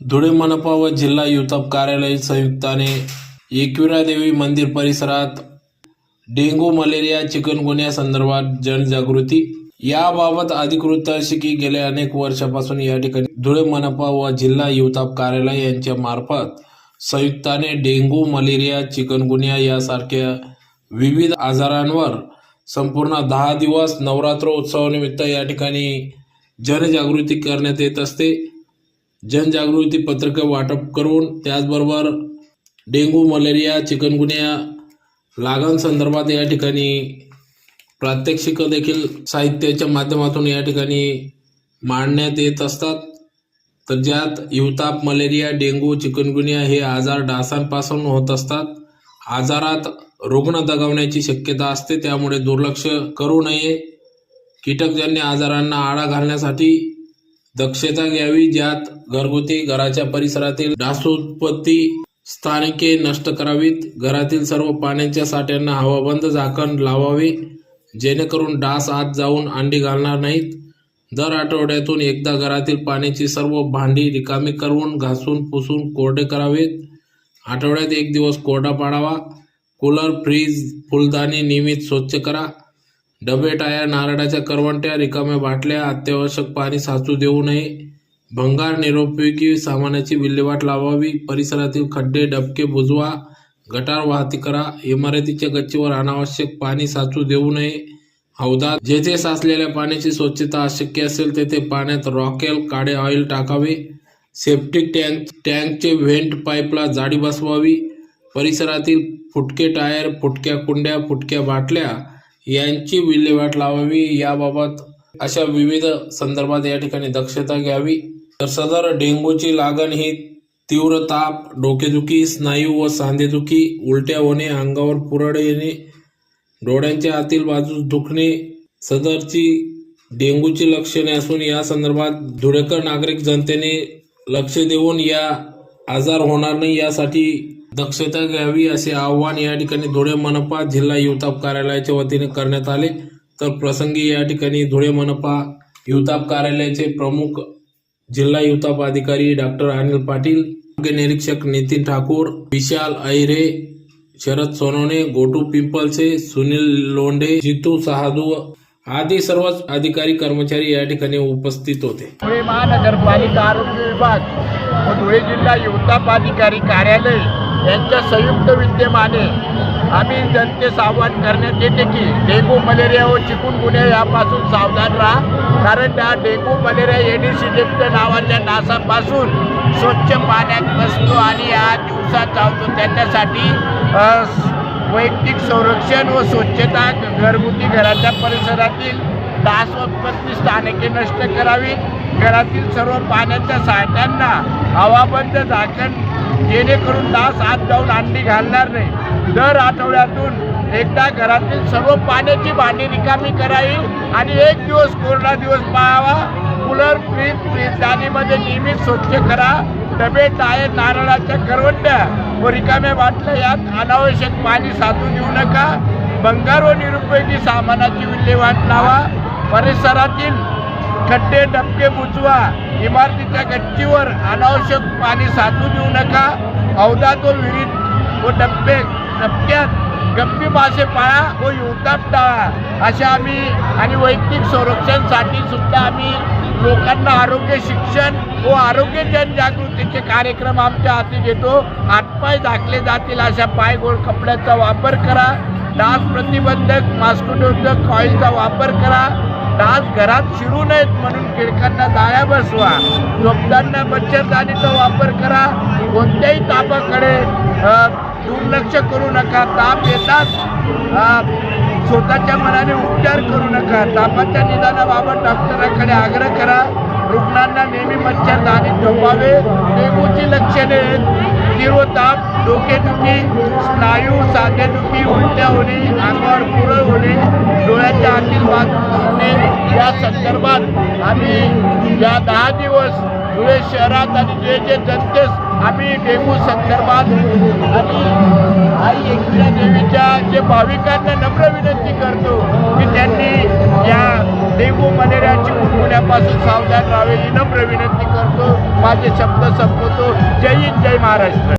धुळे मनपा व जिल्हा युथप कार्यालय संयुक्ताने एकविरा देवी मंदिर परिसरात डेंगू मलेरिया चिकनगुन्या संदर्भात जनजागृती. याबाबत अधिकृत अशी की गेल्या अनेक वर्षापासून या ठिकाणी धुळे मनपा व जिल्हा युताप कार्यालय यांच्या मार्फत संयुक्ताने डेंगू मलेरिया चिकनगुन्या यासारख्या विविध आजारांवर संपूर्ण दहा दिवस नवरात्र उत्सवानिमित्त या ठिकाणी जनजागृती करण्यात येत असते. जनजागृती पत्रकं वाटप करून त्याचबरोबर डेंगू मलेरिया चिकनगुन्या लागण संदर्भात या ठिकाणी प्रात्यक्षिकं देखील साहित्याच्या माध्यमातून या ठिकाणी मांडण्यात येत असतात. तर ज्यात हिवताप मलेरिया डेंगू चिकनगुनिया हे आजार डासांपासून होत असतात. आजारात रुग्ण दगावण्याची शक्यता असते त्यामुळे दुर्लक्ष करू नये. कीटकजन्य आजारांना आळा घालण्यासाठी दक्षता घ्यावी ज्यात घरगुती घराच्या परिसरातील डासोत्पत्ती स्थानिके नष्ट करावीत घरातील सर्व पाण्याच्या साठ्यांना हवाबंद झाकण लावावे जेणेकरून डास आत जाऊन अंडी घालणार नाहीत. दर आठवड्यातून एकदा घरातील पाण्याची सर्व भांडी रिकामी करून घासून पुसून कोरडे करावेत. आठवड्यात एक दिवस कोरडा पाडावा. कूलर फ्रीज फुलदाणी नियमित स्वच्छ करा. डबे टायर नारळाच्या करवंट्या रिकाम्या बाटल्या अत्यावश्यक पाणी साचू देऊ नये. भंगार निरुपयोगी सामानाची विल्हेवाट लावावी. परिसरातील खड्डे डबके बुजवा. गटार वाहती करा. इमारतीच्या गच्चीवर अनावश्यक पाणी साचू देऊ नये. हौदात जेथे साचलेल्या पाण्याची स्वच्छता अशक्य असेल तेथे पाण्यात रॉकेल काळे ऑइल टाकावे. सेप्टिक टँक टँकचे व्हेंट पाईपला जाडी बसवावी. परिसरातील फुटके टायर फुटक्या कुंड्या फुटक्या बाटल्या यांची विल्हेवाट लावावी. याबाबत अशा विविध संदर्भात या ठिकाणी दक्षता घ्यावी. तर सदर डेंग्यूची लागण ही तीव्र ताप डोकेदुखी स्नायू व सांधेदुखी उलट्या होणे अंगावर पुरळ येणे डोळ्यांच्या आतील बाजूस दुखणे सदरची डेंग्यूची लक्षणे असून या संदर्भात धुळेकर नागरिक जनतेने लक्ष देऊन या आजार होणार नाही यासाठी दक्षता घ्यावी असे आवाहन या ठिकाणी धुळे मनपा जिल्हा युवताप कार्यालयाच्या वतीने करण्यात आले. तर प्रसंगी या ठिकाणी धुळे मनपा युवताप कार्यालयाचे प्रमुख जिल्हा युवताप अधिकारी डॉक्टर अनिल पाटील निरीक्षक नितीन ठाकूर विशाल अहिरे शरद सोनवणे गोटू पिंपलसे सुनील लोंढे जितू सहादू आदी सर्वच अधिकारी कर्मचारी या ठिकाणी उपस्थित होते. धुळे महानगरपालिका आरोग्य विभाग व धुळे जिल्हा युवताप अधिकारी कार्यालय यांच्या संयुक्त विद्यमाने आम्ही जनतेस आवाहन करण्यात येते की डेंगू मलेरिया व चिकुनगुन्या यापासून सावधान राहा. कारण त्या डेंगू मलेरिया एडिसी नावाच्या डासापासून स्वच्छ पाण्यात बसतो आणि या दिवसात चावतो. त्याच्यासाठी वैयक्तिक संरक्षण व स्वच्छता घरगुती घराच्या परिसरातील डास उत्पत्ती स्थानके नष्ट करावी घरातील सर्व पाण्याच्या साठ्यांना हवाबंद झाकण जेणेकरून डास आत जाऊन अंडी घालणार नाही. दर आठवड्यातून एकदा घरातील सर्व पाण्याची भांडी रिकामी करावी आणि एक दिवस कोरडा दिवस पाहावा कूलर फ्रीज फ्रीज जाणीमध्ये नियमित स्वच्छ करा. डबे टायर नारळाच्या करवंट्या व रिकाम्या बाटल्या यात अनावश्यक पाणी साचू देऊ नका. बंगार व निरुपयोगी सामानाची विल्हेवाट लावा. परिसरातील खड्डे डबके बुजवा इमारतीच्या गच्चीवर अनावश्यक पाणी साचू देऊ नका. औदा व विहिरीत व डबे डबक्यात गप्पी मासे पाळा व युवताप टाळा. अशा आम्ही आणि वैयक्तिक संरक्षणसाठी सुद्धा आम्ही लोकांना आरोग्य शिक्षण व आरोग्य जनजागृतीचे कार्यक्रम आमच्या हाती घेतो. हातपाय झाकले जातील अशा पायगोळ कपड्याचा वापर करा. डास प्रतिबंधक मास्कोडोजक कॉईलचा वापर करा. डास घरात शिरू नयेत म्हणून किडकांना जाळ्या बसवा. झोपताना मच्छरदाणीचा वापर करा. कोणत्याही तापाकडे दुर्लक्ष करू नका. ताप येतात स्वतःच्या मनाने उपचार करू नका. तापाच्या निदानाबाबत डॉक्टरांकडे आग्रह करा. रुग्णांना नेहमी मच्छरदाणी झोपावे. डेंगूची लक्षणे तीव्र ताप डोकेदुखी स्नायू साधेदुखी उलट्या होणे अंगावर पुरळ होणे. डोळ्याच्या आतील बाजू या संदर्भात आम्ही या दहा दिवस धुळे शहरात आणि जे जे जनतेस आम्ही डेंगू संदर्भात आणि आई एकविरा देवीच्या जे भाविकांना नम्र विनंती करतो की त्यांनी या डेंगू मलेरियाची कुरकुड्यापासून सावधान राहावे ही नम्र विनंती करतो. माझे शब्द संपवतो. जय हिंद जय महाराष्ट्र.